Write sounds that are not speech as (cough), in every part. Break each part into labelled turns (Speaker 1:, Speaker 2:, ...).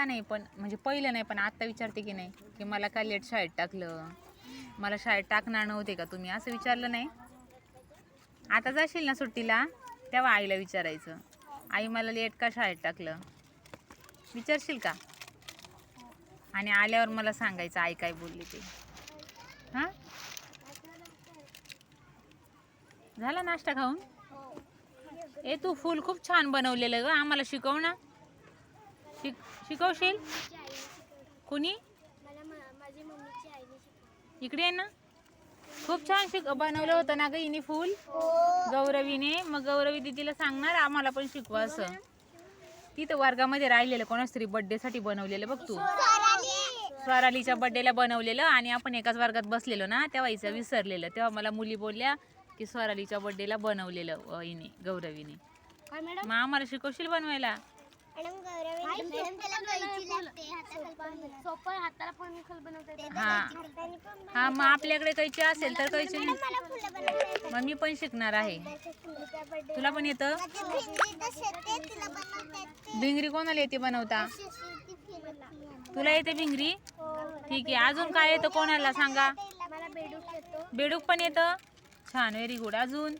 Speaker 1: आत्ता नाही पण म्हणजे पहिलं नाही पण आता विचारते की नाही की मला का लेट शाळेत टाकलं? मला शाळेत टाकणार नव्हते का तुम्ही? असं विचारलं नाही. आता जाशील ना सुट्टीला? तेव्हा आईला विचारायचं. आई मला लेट का शाळेत टाकलं? विचारशील का? आणि आल्यावर मला सांगायचं आई काय बोलली ते. हां? झाला नाश्ता खाऊन? ए तू फूल खूप छान बनवलेलं ग. आम्हाला शिकव ना. शिक शिकवशील? कुणी? इकडे ये ना. खूप छान शिक बनवलं होतं ना ग हिने फूल? गौरवीने. मग गौरवी दिदीला सांगणार आम्हाला पण शिकवा असं. तिथं वर्गामध्ये राहिलेलं कोणाच तरी birthday साठी बनवलेलं बघ तू. स्वरालीच्या बर्थडेला बनवलेलं आणि आपण एकाच वर्गात बसलेलो ना तेव्हा हिचं विसरलेलं. तेव्हा मला मुली बोलल्या की स्वरालीच्या बर्थडेला बनवलेलं हिने गौरवीने. मग आम्हाला शिकवशील बनवायला?
Speaker 2: सोपं हाताला पण बनवता येते.
Speaker 1: हा. हा मग आपल्याकडे कैची असेल तर कैची नाही.
Speaker 2: मला फुलं बनवता येतात.
Speaker 1: मग मी पण शिकणार आहे. तुला पण येतं?
Speaker 2: येते.
Speaker 1: भिंगरी कोणाला येते बनवता. तुला येते भिंगरी?
Speaker 2: हो.
Speaker 1: ठीक आहे. अजून काय येतं कोणाला सांगा?
Speaker 2: मला बेडूक येतो.
Speaker 1: बेडूक पण येतं? छान व्हेरी गुड. अजून?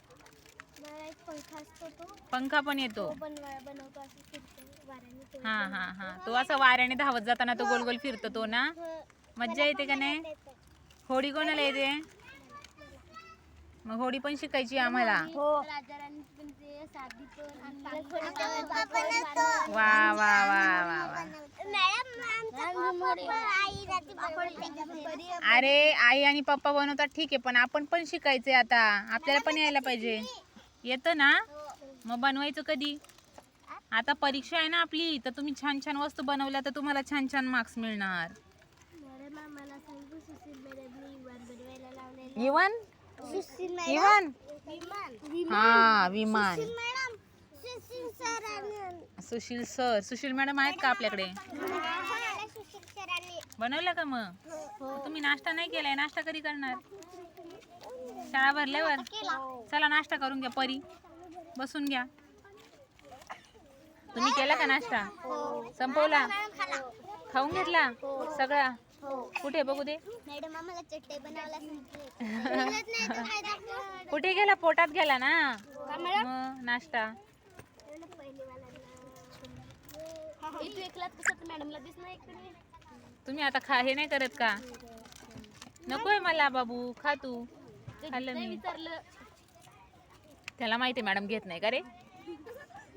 Speaker 2: मला एक पंखा असतो तो.
Speaker 1: पंखा पण येतो. हा हा हा. तो असा वाऱ्याने धावत जाताना तो गोल गोल फिरतो तो ना? मज्जा येते का नाही. होडी कोणाला येते? मग होडी पण शिकायची आम्हाला.
Speaker 2: बनवतो.
Speaker 1: वा वा वा वा वा. अरे आई आणि पप्पा बनवतात ठीक आहे पण आपण पण शिकायचंय आता. आपल्याला पण यायला पाहिजे. येतं ना? मग बनवायचं कधी? आता परीक्षा आहे ना आपली तर तुम्ही छान छान वस्तू बनवल्या तर तुम्हाला छान छान मार्क्स मिळणार. इवन
Speaker 2: सुशील
Speaker 1: इवन
Speaker 2: विमान
Speaker 1: हा विमान.
Speaker 2: सुशील
Speaker 1: सर सुशील मॅडम आहेत का आपल्याकडे? बनवलं का मग? तुम्ही नाश्ता नाही केलाय? नाश्ता कधी करणार? शाळा भरल्यावर? चला नाश्ता करून घ्या परी. बसून घ्या. तुम्ही केला का नाश्ता? संपवला? खाऊन घेतला? सगळा? कुठे बघू दे? कुठे गेला? पोटात गेला ना? नाश्ता. तुम्ही आता खा हे नाही करत का? नकोय मला बाबू. खा तू. खाल्लं मी.
Speaker 2: विचारलं
Speaker 1: त्याला माहिती मॅडम घेत नाही का रे?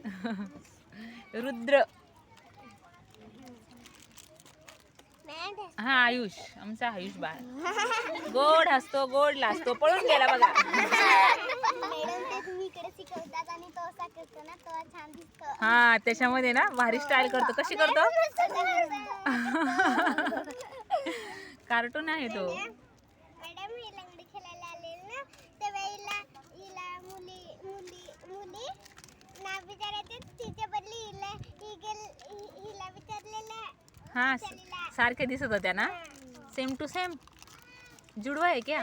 Speaker 1: (laughs) रुद्र. हा आयुष. आमचा आयुष बाळ. गोड हसतो गोड लाजतो. पळून गेला बघा. हा त्याच्यामध्ये ना भारी स्टाईल करतो. कशी करतो? कार्टून आहे तो.
Speaker 2: ही नाव विचारायचे तिच्या बदली हिला विचारलेलं
Speaker 1: हा सारखे दिसत होत्या ना? सेम टू सेम जुडवा आहे क्या?